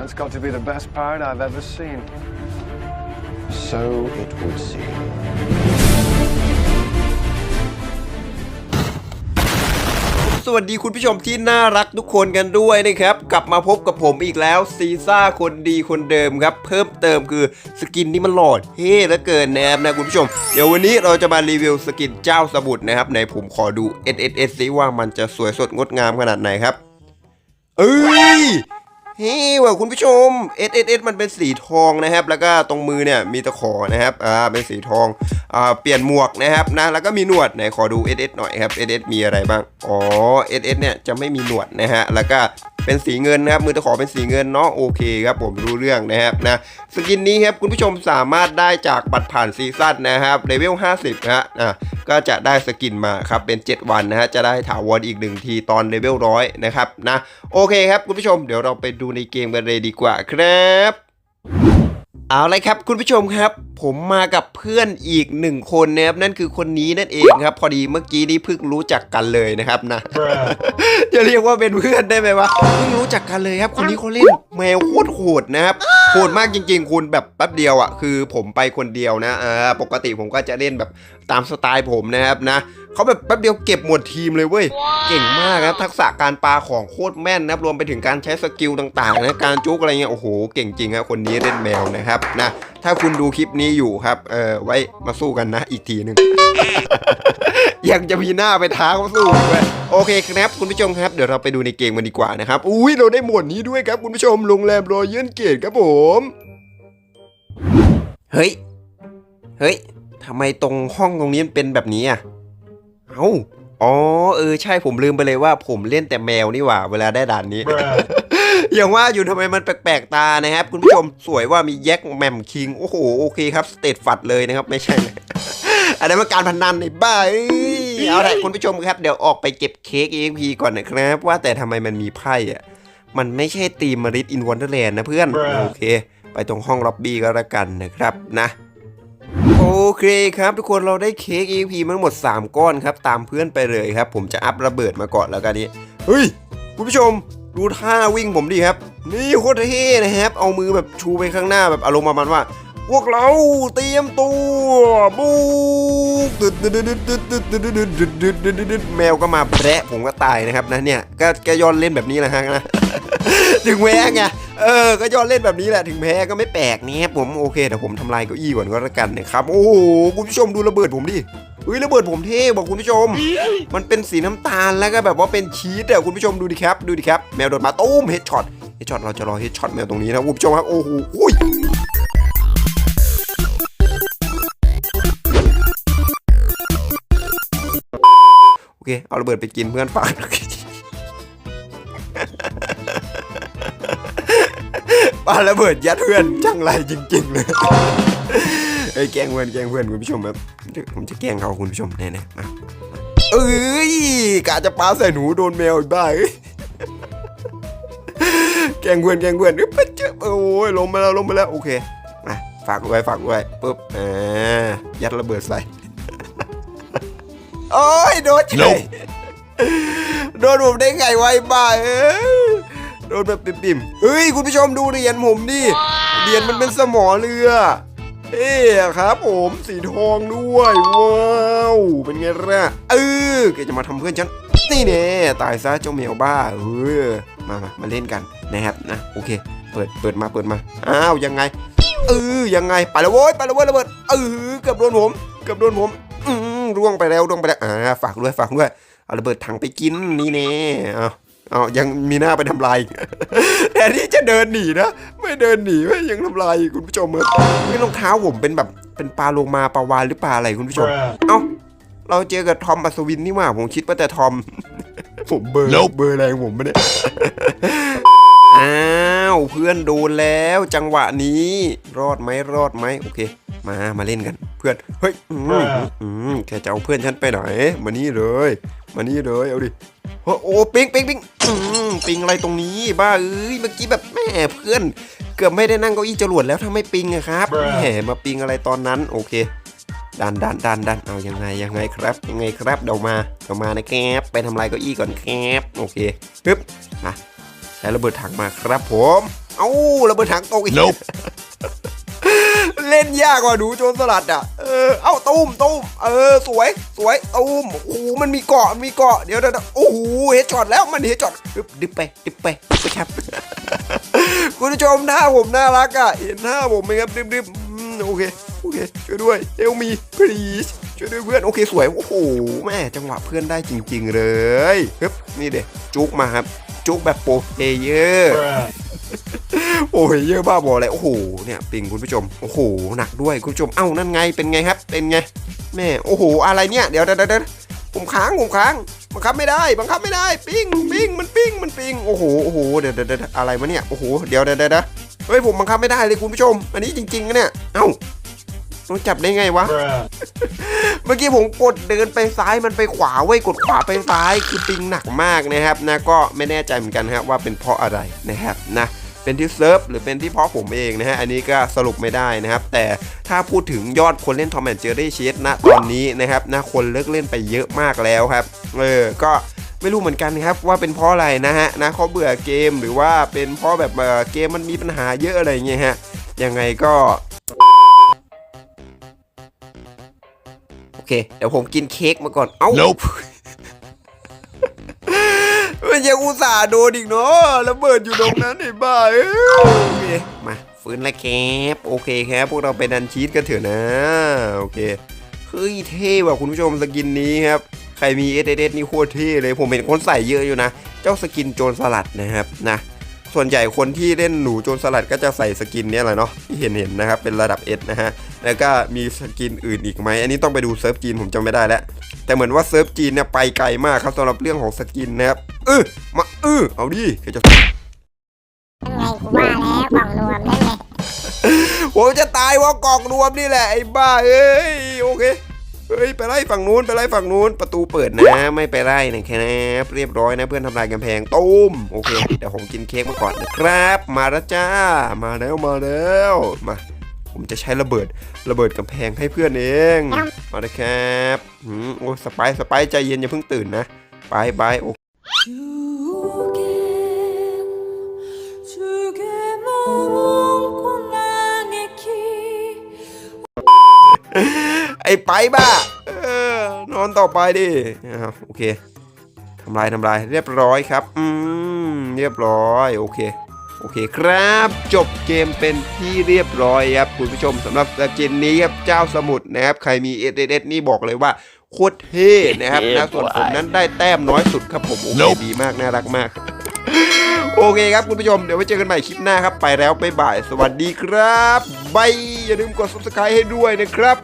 That's got to be the best part I've ever seen. So it would seem. สวัสดีคุณผู้ชมที่น่ารักทุกคนกันด้วยนะครับ กลับมาพบกับผมอีกแล้วซีซ่าคนดีคนเดิมครับ เพิ่มเติมคือสกินนี่มันหลอดเท่เหลือเกินนะครับนะคุณผู้ชม เดี๋ยววันนี้เราจะมารีวิวสกินเจ้าสมุทรนะครับในผมขอดู S S S ซิว่ามันจะสวยสดงดงามขนาดไหนครับ เอ้ย เฮ้ยว่ะคุณผู้ชม S S S มันเป็นสีทองนะครับ แล้วก็ตรงมือเนี่ยมีตะขอนะครับอ่าเป็นสีทองอ่าเปลี่ยนหมวกนะครับนะแล้วก็มีหนวดไหนขอดู S S หน่อยครับ S S มีอะไรบ้างอ๋อ S S เนี่ยจะไม่มีหนวดนะฮะแล้วก็ เป็นสีเงินนะครับมือตะขอเป็นสีเงินเนาะโอเคครับผมรู้เรื่องนะครับนะสกินนี้ครับคุณผู้ชมสามารถได้จากบัตรผ่านซีซั่นนะครับเลเวล 50 นะฮะอะก็จะได้สกินมาครับเป็น 7 วันนะฮะจะได้ถาวรอีกหนึ่งทีตอนเลเวลร้อยนะครับนะโอเคครับคุณผู้ชมเดี๋ยวเราไปดูในเกมกันเลยดีกว่าครับ เอาเลยครับคุณผู้ชมครับ ผมมากับเพื่อนอีกหนึ่งคนนะครับนั่นคือคนนี้นั่นเองครับ พอดีเมื่อกี้นี้เพิ่งรู้จักกันเลยนะครับนะ จะเรียกว่าเป็นเพื่อนได้ไหมวะเพิ่งรู้จักกันเลยครับ คนนี้เขาเล่นแมวโคตรโหดนะครับโหดมากจริง ๆ คุณแบบแป๊บเดียวอะคือผมไปคนเดียวนะอ่าปกติผมก็จะเล่นแบบตามสไตล์ผมนะครับนะ เขาแบบแป๊บเดียวเก็บหมดทีมเลยเว้ย เก่งมากครับทักษะการปาของโคตรแม่นนะครับรวมไปถึงการใช้สกิลต่างๆนะการจุกอะไรเงี้ยโอ้โหเก่งจริงครับคนนี้เล่นแมวนะครับนะถ้าคุณดูคลิปนี้อยู่ครับเออไว้มาสู้กันนะอีกทีหนึ่งยังจะมีหน้าไปท้าเขาสู้อีกเว้ยโอเคครับคุณผู้ชมครับเดี๋ยวเราไปดูในเกมกันดีกว่านะครับอุ้ยเราได้หมวดนี้ด้วยครับคุณผู้ชมโรงแรมรอยเยืนเกตครับผมเฮ้ยเฮ้ยทำไมตรงห้องตรงนี้มันเป็นแบบนี้อะ เอ้าอ๋อเออใช่ผมลืมไปเลยว่าผมเล่นแต่แมวนี่หว่า เวลาได้ด่านนี้ อย่างว่าอยู่ทำไมมันแปลกๆตานะครับ คุณผู้ชมสวยว่ามีแยกแหม่มคิง โอ้โห โอเคครับ สเตตฝัดเลยนะครับ ไม่ใช่เลยอันนั้นมันการพนันในบ้าเอ้ยเอาละคุณผู้ชมครับ เดี๋ยวออกไปเก็บเค้ก EXP ก่อนนะครับ ว่าแต่ทำไมมันมีไพ่อะมันไม่ใช่ตีมมาริสอินวันเดอร์แลนด์นะเพื่อน โอเค ไปตรงห้องล็อบบี้ก็แล้วกันนะครับนะ โอเคครับ ทุกคนเราได้เค้ก EP มันหมด 3 ก้อนครับ ตามเพื่อนไปเลยครับ ผมจะอัพระเบิดมาก่อนแล้วกันนี้เฮ้ย คุณผู้ชม ดูท่าวิ่งผมดิครับ นี่โคตรเท่นะครับ เอามือแบบชูไปข้างหน้าแบบอารมณ์ประมาณว่า พวกเราเตรียมตัวบูตึดดดดดดดดดดดดดแมวก็มาแปะผมก็ตายนะครับนะเนี่ยก็แกย้อนเล่นแบบนี้แหละฮะนะถึงแม้ไง เออ ก็ยอนเล่นแบบนี้แหละถึงแพ้ก็ไม่แปลกนี่ครับผมโอเคเดี๋ยวผมทำลายเก้าอี้ก่อนก็แล้วกันนะครับโอ้โหคุณผู้ชมดูระเบิดผมดิเฮ้ยระเบิดผมเท่บอกคุณผู้ชม มันเป็นสีน้ำตาลแล้วก็แบบว่าเป็นชีสอะคุณผู้ชมดูดิครับดูดิครับแมวโดดมาตุ้มเฮดช็อตเฮดช็อตเราจะรอเฮดช็อตแมวตรงนี้นะคุณผู้ชมครับโอ้โหอุ้ยโอเคเอาระเบิดไปกินเพื่อนฝาก ปาระเบิดยัดเพื่อนจังไรจริงๆเลยเอ้ยแกล้งเพื่อนแกล้งเพื่อนคุณผู้ชมครับเดี๋ยวผมจะแกล้งเขาคุณผู้ชมแน่ๆมาเอ้ยกะจะปาใส่หนูโดนแมวอีกบ้าเอ้ยแกล้งเพื่อนแกล้งเพื่อนเอ้ยปะเจ้าโอ้ยลงมาแล้วลงมาแล้วโอเคมาฝากไว้ฝากไว้ปุ๊บอ่ายัดระเบิดใส่โอ้ยโดนเฉยโดนผมได้ไงไวะไอ้บ้าเอ้ย โดนแบบปิ่มๆเฮ้ยคุณผู้ชมดูเหรียญผมดิเหรียญมันเป็นสมอเรือเอ๊ครับผมสีทองด้วยว้าวเป็นไงล่ะเออแกจะมาทำเพื่อนฉันนี่แน่ตายซะเจ้าแมวบ้าเออมามามาเล่นกันนะครับนะโอเค เปิดเปิดมาเปิดมาอ้าวยังไงเออยังไงไปแล้วโว้ยไปแล้วโว้ยระเบิดเออเกือบโดนผมเกือบโดนผมอืมร่วงไปแล้วร่วงไปแล้วอ่าฝากด้วยฝากด้วยเอาระเบิดถังไปกินนี่แน่เอา เอายังมีหน้าไปทำลายอีกแทนที่จะเดินหนีนะไม่เดินหนีไม่ยังทำลายอีกคุณผู้ชมเออไม่รองเท้าผมเป็นแบบเป็นปลาโลมาปลาวานหรือปลาอะไรคุณผู้ชม เอ้าเราเจอกับทอมอัศวินนี่หว่าผมคิดว่าแต่ทอม ผมเบอร์เบอร์แรงผมไม่ได้อ้าวเพื่อนโดนแล้วจังหวะนี้รอดไหมรอดไหมโอเค มามาเล่นกัน เพื่อนเฮ้ยอืมอืมแกจะเอาเพื่อนฉันไปไหนมานี่เลย มานี่เลยเอาดิ โอ้โอ้ปิงปิงปิงอืมปิงอะไรตรงนี้ บ้าเอ้ยเมื่อกี้แบบแม่เพื่อน เกือบไม่ได้นั่งเก้าอี้จรวดแล้วถ้าไม่ปิงอะครับแหมมาปิงอะไรตอนนั้นโอเคดันดันดันดันเอายังไงยังไงครับ ยังไงครับเดี๋ยวมาเดี๋ยวมานะแคบไปทำลายเก้าอี้ก่อนแคบโอเคปึ๊บมาใช้ระเบิดถังมาครับผม เอ้าระเบิดถังตกอีก เล่นยากกว่าดูโจรสลัดอะ เออ เอ้าตุ้มตุ้มเออ สวย สวยตุ้มโอ้โหมันมีเกาะมีเกาะเดี๋ยวเดี๋ยวโอ้โหเฮดช็อตแล้วมันเฮดช็อตดึบดิบไปดิบไปไปครับ คุณผู้ชมหน้าผมน่ารักอะเห็นหน้าผมไหมครับดิบดิบโอเคโอเคช่วยด้วยเอลมี please ช่วยด้วยเพื่อนโอเคสวยโอ้โหแม่จังหวะเพื่อนได้จริง ๆ เลยฮึบนี่เด็จุกมาครับ จุกแบบโปรเพลเยอร์ โอ้ยเยอะบ้าบอเลยโอ้โหเนี่ยปิงคุณผู้ชมโอ้โหหนักด้วยคุณผู้ชมเอ้านั่นไงเป็นไงครับ เป็นไงแม่โอ้โหอะไรเนี่ยเดี๋ยวเดี๋ยวเดี๋ยวผมค้างผมค้างบังคับไม่ได้บังคับไม่ได้ปิ้งปิ้งมันปิ้งมันปิ้งโอ้โหโอ้โหเดี๋ยวเดี๋ยวเดี๋ยวอะไรมาเนี่ยโอ้โหเดี๋ยวเดี๋ยวเดี๋ยวเดี๋ยวเฮ้ยผมบังคับไม่ได้เลยคุณผู้ชม อันนี้จริงๆนะเนี่ยเอ้าต้องจับได้ไงวะ เมื่อกี้ผมกดเดินไปซ้ายมันไปขวาเว้ยกดขวาไปซ้ายคือปิงหนักมากนะครับนะก็ไม่แน่ใจเหมือนกันนะครับว่าเป็นเพราะอะไรนะครับนะ เป็นที่เซิร์ฟหรือเป็นที่เพาะผมเองนะฮะอันนี้ก็สรุปไม่ได้นะครับ แต่ถ้าพูดถึงยอดคนเล่นทอมแอนเจอรี่เชสนะตอนนี้นะครับนะคนเลิกเล่นไปเยอะมากแล้วครับเออก็ไม่รู้เหมือนกันนะครับว่าเป็นเพราะอะไรนะฮะนะเขาเบื่อเกมหรือว่าเป็นเพราะแบบเกมมันมีปัญหาเยอะอะไรเงี้ยฮะยังไงก็โอเค เดี๋ยวผมกินเค้กมาก่อน เอ้า Nope ยังอุตส่าห์โดนอีกเนาะระเบิดอยู่ตรงนั้นไอ้บ้าเอ้ยโอเคมาฟื้นแล้วแคปโอเคครับพวกเราไปดันชีตกันเถอะนะ โอเคเฮ้ยเท่ว่ะคุณผู้ชมสกินนี้ครับใครมีเอเดนี่โคตรเท่เลยผมเห็นคนใส่เยอะอยู่นะ เจ้าสกินโจรสลัดนะครับนะส่วนใหญ่คนที่เล่นหนูโจรสลัดก็จะใส่สกินนี้แหละเนาะที่เห็นเห็นนะครับเป็นระดับ S นะฮะแล้วก็มีสกินอื่นอีกไหมอันนี้ต้องไปดูเซิร์ฟจีนผมจำไม่ได้แล้วแต่เหมือนว่าเซิร์ฟจีนเนี่ยไปไกลมากครับสำหรับเรื่องของสกินนะครับ เออมาเออเอาดิใครจะนั่นไงกูว่าแล้วกล่องรวมนั่นไงผมจะตายเพราะกล่องรวมนี่แหละไอ้บ้าเอ้ยโอเคเฮ้ยไปไล่ฝั่งนู้นไปไล่ฝั่งนู้นประตูเปิดนะไม่ไปไล่นะครับเรียบร้อยนะเพื่อนทำลายกำแพงตุ้มโอเคเดี๋ยวผมกินเค้กมาก่อนนะครับ มาแล้วจ้า มาแล้วมาแล้วมา ผมจะใช้ระเบิดระเบิดกำแพงให้เพื่อนเองมาเลยครับอืมโอ้สไปซ์สไปซ์ใจเย็นอย่าเพิ่งตื่นนะไปไปโอ ไอไปบ้านอนต่อไปดิโอเคทำลายทำลายเรียบร้อยครับ อืม เรียบร้อย โอเค โอเคครับ จบเกมเป็นที่เรียบร้อยครับคุณผู้ชมสำหรับสกินนี้ครับเจ้าสมุทรนะครับ ใครมีเอเดนี่บอกเลยว่าโคตรเท่นะครับนะส่วนผมนั้นได้แต้มน้อยสุดครับผมโอเค Nope ดีมากน่ารักมาก โอเคครับคุณผู้ชมเดี๋ยวไว้เจอกันใหม่คลิปหน้าครับไปแล้วบ๊ายบาย สวัสดีครับบายอย่าลืมกด subscribe ให้ด้วยนะครับ